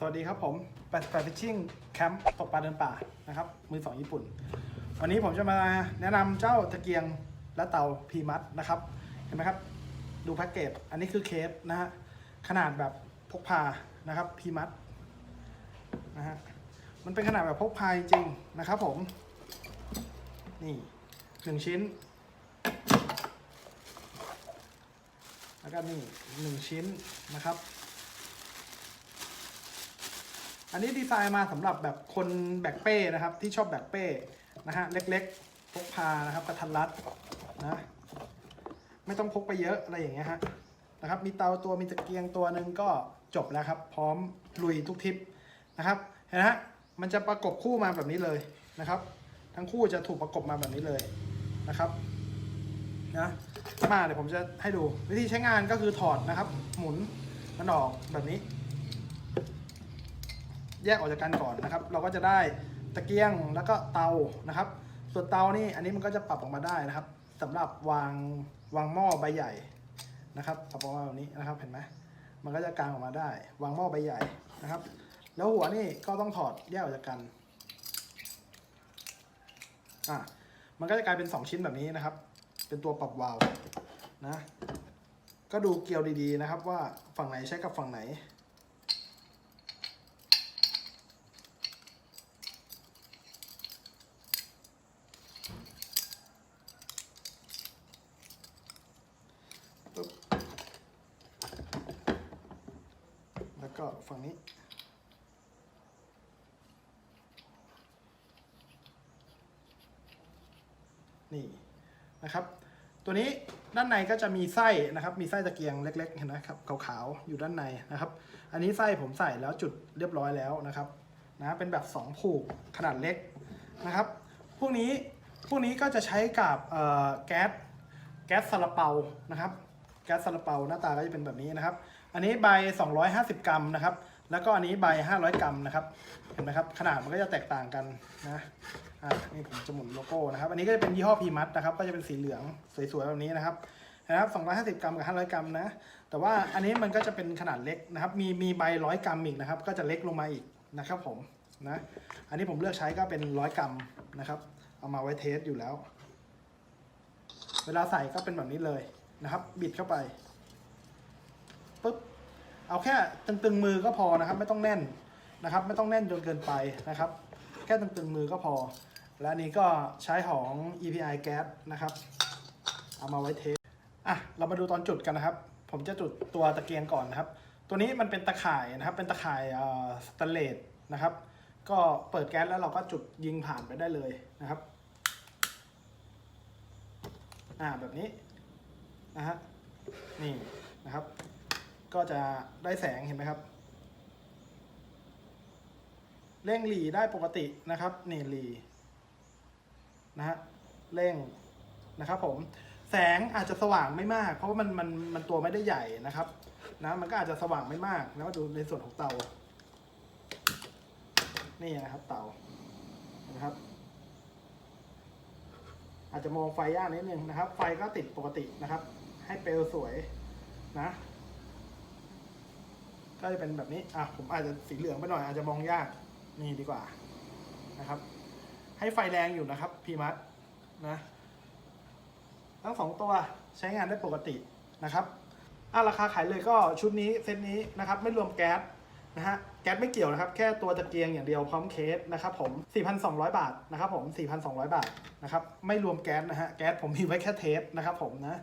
สวัสดีครับผมแปดแปดฟิชชิ่งแคมป์ตกปลาเดินป่านะครับ มือสองญี่ปุ่น วันนี้ผมจะมาแนะนำเจ้าตะเกียงและเตาพีมัดนะครับ เห็นไหมครับ ดูแพ็กเกจ อันนี้คือเคสนะฮะ ขนาดแบบพกพานะครับพีมัดนะฮะ มันเป็นขนาดแบบพกพาจริงนะครับผม นี่หนึ่งชิ้น แล้วก็นี่หนึ่งชิ้นนะครับ อันนี้ดีไซน์มาสำหรับแบบคนแบกเป้นะครับ ที่ชอบแบกเป้นะฮะเล็กๆพกพานะครับกระทันรัดนะไม่ต้องพกไปเยอะอะไรอย่างเงี้ยฮะนะครับมีเตาตัวมีตะเกียงตัวหนึ่งก็จบแล้วครับ พร้อมลุยทุกทิปนะครับเห็นไหมฮะมันจะประกบคู่มาแบบนี้เลยนะครับ ทั้งคู่จะถูกประกบมาแบบนี้เลยนะครับนะมาเดี๋ยวผมจะให้ดูวิธีใช้งานก็คือถอดนะครับ หมุนมันออกแบบนี้ แยกออกจากกันก่อนนะครับ เราก็จะได้ตะเกียงแล้วก็เตานะครับ ส่วนเตานี่อันนี้มันก็จะปรับออกมาได้นะครับสำหรับวางวางหม้อใบใหญ่นะครับปรับออกมาแบบนี้นะครับเห็นไหมมันก็จะกางออกมาได้ วางหม้อใบใหญ่นะครับ แล้วหัวนี่ก็ต้องถอดแยกออกจากกันอะมันก็จะกลายเป็น 2 ชิ้นแบบนี้นะครับ เป็นตัวปรับวาล์วนะ ก็ดูเกลียวดีๆนะครับว่าฝั่งไหนใช้กับฝั่งไหน ปึ๊บแล้ว ก็ฝั่งนี้ นี่นะครับ ตัวนี้ด้านในก็จะมีไส้นะครับ มีไส้ตะเกียงเล็กๆเห็นไหมครับขาวๆอยู่ด้านในนะครับ อันนี้ไส้ผมใส่แล้วจุดเรียบร้อยแล้วนะครับนะเป็นแบบ 2 ผูกขนาดเล็กนะครับ พวกนี้พวกนี้ก็จะใช้กับแก๊สแก๊สซาลาเปานะครับ แก๊สซาลาเปาหน้าตาก็จะเป็นแบบนี้นะครับ อันนี้ใบ 250 กรัมนะครับ แล้วก็อันนี้ใบ 500 กรัมนะครับ เห็นไหมครับ ขนาดมันก็จะแตกต่างกันนะ อะนี่ผมจะหมุนโลโก้นะครับ อันนี้ก็จะเป็นยี่ห้อพีมัดนะครับ ก็จะเป็นสีเหลืองสวยๆแบบนี้นะครับนะครับ250 กรัมกับ 500 กรัมนะ แต่ว่าอันนี้มันก็จะเป็นขนาดเล็กนะครับ มีมีใบ 100 กรัมอีกนะครับ ก็จะเล็กลงมาอีกนะครับผม นะ อันนี้ผมเลือกใช้ก็เป็น 100 กรัมนะครับ เอามาไว้เทสอยู่แล้ว เวลาใส่ก็เป็นแบบนี้เลยนะครับ บิดเข้าไป ปุ๊บเอาแค่ตึงๆมือก็พอนะครับ ไม่ต้องแน่นนะครับ ไม่ต้องแน่นจนเกินไปนะครับ แค่ตึงๆมือก็พอ และนนี้ก็ใช้ของ EPI gas นะครับ เอามาไว้เทสอะเรามาดูตอนจุดกันนะครับ ผมจะจุดตัวตะเกียงก่อนนะครับ ตัวนี้มันเป็นตะข่ายนะครับ เป็นตะข่ายสแตนเลสนะครับ ก็เปิดแก๊สแล้วเราก็จุดยิงผ่านไปได้เลยนะครับอ่าแบบนี้นะฮะนี่นะครับ ก็จะได้แสงเห็นไหมครับเร่งหลีได้ปกตินะครับนี่หลีนะฮะเร่งนะครับผมแสงอาจจะสว่างไม่มาก เพราะว่ามันมันมันตัวไม่ได้ใหญ่นะครับนะมันก็อาจจะสว่างไม่มากนะมาดูในส่วนของเตา นี่นะครับเตานะครับ อาจจะมองไฟยากนิดนึงนะครับ ไฟก็ติดปกตินะครับ ให้เปลวสวยนะ ก็จะเป็นแบบนี้อะผมอาจจะสีเหลืองไปหน่อยอาจจะมองยากนี่ดีกว่านะครับ ให้ไฟแรงอยู่นะครับพีมัดนะทั้งสองตัวใช้งานได้ปกตินะครับอะราคาขายเลยก็ชุดนี้เซตนี้นะครับ ไม่รวมแก๊สนะฮะแก๊สไม่เกี่ยวนะครับ แค่ตัวตะเกียงอย่างเดียวพร้อมเคสนะครับผม 4,200 บาทนะครับผม 4,200 บาทนะครับ ไม่รวมแก๊สนะฮะ แก๊สผมมีไว้แค่เทสนะครับผมนะ